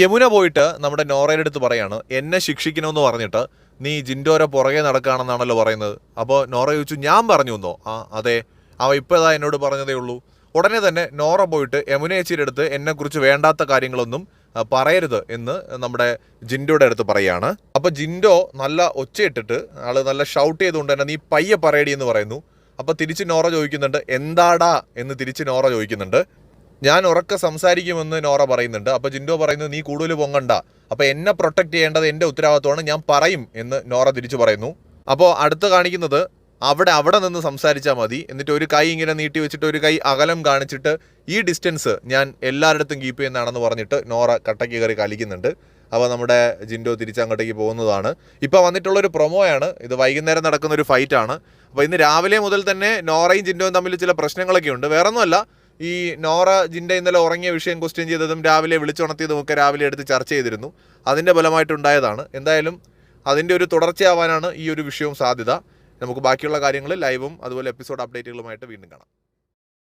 യമുന പോയിട്ട് നമ്മുടെ നോറയുടെ അടുത്ത് പറയാണ് എന്നെ ശിക്ഷിക്കണമെന്ന് പറഞ്ഞിട്ട് നീ ജിൻഡോരെ പുറകെ നടക്കുകയാണെന്നാണല്ലോ പറയുന്നത്. അപ്പോൾ നോറ ചോദിച്ചു ഞാൻ പറഞ്ഞു എന്നോ? ആ അതെ. അവ ഇപ്പോൾ ഇതാ എന്നോട് പറഞ്ഞതേ ഉള്ളൂ. ഉടനെ തന്നെ നോറ പോയിട്ട് യമുന ചേച്ചിയുടെ അടുത്ത് എന്നെക്കുറിച്ച് വേണ്ടാത്ത കാര്യങ്ങളൊന്നും പറയരുത് എന്ന് നമ്മുടെ ജിൻഡോയുടെ അടുത്ത് പറയാണ്. അപ്പോൾ ജിൻഡോ നല്ല ഒച്ചയിട്ടിട്ട് ആൾ നല്ല ഷൗട്ട് ചെയ്തുകൊണ്ട് തന്നെ നീ പയ്യെ പറയടി എന്ന് പറയുന്നു. അപ്പോൾ തിരിച്ച് നോറ ചോദിക്കുന്നുണ്ട് എന്താടാ? എന്ന് തിരിച്ച് നോറ ചോദിക്കുന്നുണ്ട്. ഞാൻ ഉറക്കെ സംസാരിക്കുമെന്ന് നോറ പറയുന്നുണ്ട്. അപ്പോൾ ജിൻഡോ പറയുന്നത് നീ കൂടുതൽ പൊങ്ങണ്ട. അപ്പോൾ എന്നെ പ്രൊട്ടക്റ്റ് ചെയ്യേണ്ടത് എന്റെ ഉത്തരവാദിത്വമാണ് ഞാൻ പറയും എന്ന് നോറ തിരിച്ചു പറയുന്നു. അപ്പോൾ അടുത്ത് കാണിക്കുന്നത് അവിടെ അവിടെ നിന്ന് സംസാരിച്ചാൽ മതി. എന്നിട്ട് ഒരു കൈ ഇങ്ങനെ നീട്ടി വെച്ചിട്ട് ഒരു കൈ അകലം കാണിച്ചിട്ട് ഈ ഡിസ്റ്റൻസ് ഞാൻ എല്ലായിടത്തും കീപ്പ് ചെയ്യുന്നതാണെന്ന് പറഞ്ഞിട്ട് നോറ കട്ടയ്ക്ക് കയറി കളിക്കുന്നുണ്ട്. അപ്പോൾ നമ്മുടെ ജിൻഡോ തിരിച്ചങ്ങോട്ടേക്ക് പോകുന്നതാണ്. ഇപ്പോൾ വന്നിട്ടുള്ളൊരു പ്രൊമോയാണ് ഇത് വൈകുന്നേരം നടക്കുന്ന ഒരു ഫൈറ്റാണ് അപ്പോൾ ഇന്ന് രാവിലെ മുതൽ തന്നെ നോറയും ജിൻഡോയും തമ്മിൽ ചില പ്രശ്നങ്ങളൊക്കെ ഉണ്ട് വേറൊന്നുമല്ല ഈ നോറ ജിന്റെ ഇന്നലെ ഉറങ്ങിയ വിഷയം ക്വസ്റ്റ്യൻ ചെയ്തതും രാവിലെ വിളിച്ചുണർത്തിയതും ഒക്കെ രാവിലെ എടുത്ത് ചർച്ച ചെയ്തിരുന്നു. അതിന്റെ ഫലമായിട്ടുണ്ടായതാണ്. എന്തായാലും അതിന്റെ ഒരു തുടർച്ചയാവാനാണ് ഈ ഒരു വിഷയവും സാധ്യത. നമുക്ക് ബാക്കിയുള്ള കാര്യങ്ങൾ ലൈവും അതുപോലെ എപ്പിസോഡ് അപ്ഡേറ്റുകളുമായിട്ട് വീണ്ടും കാണാം.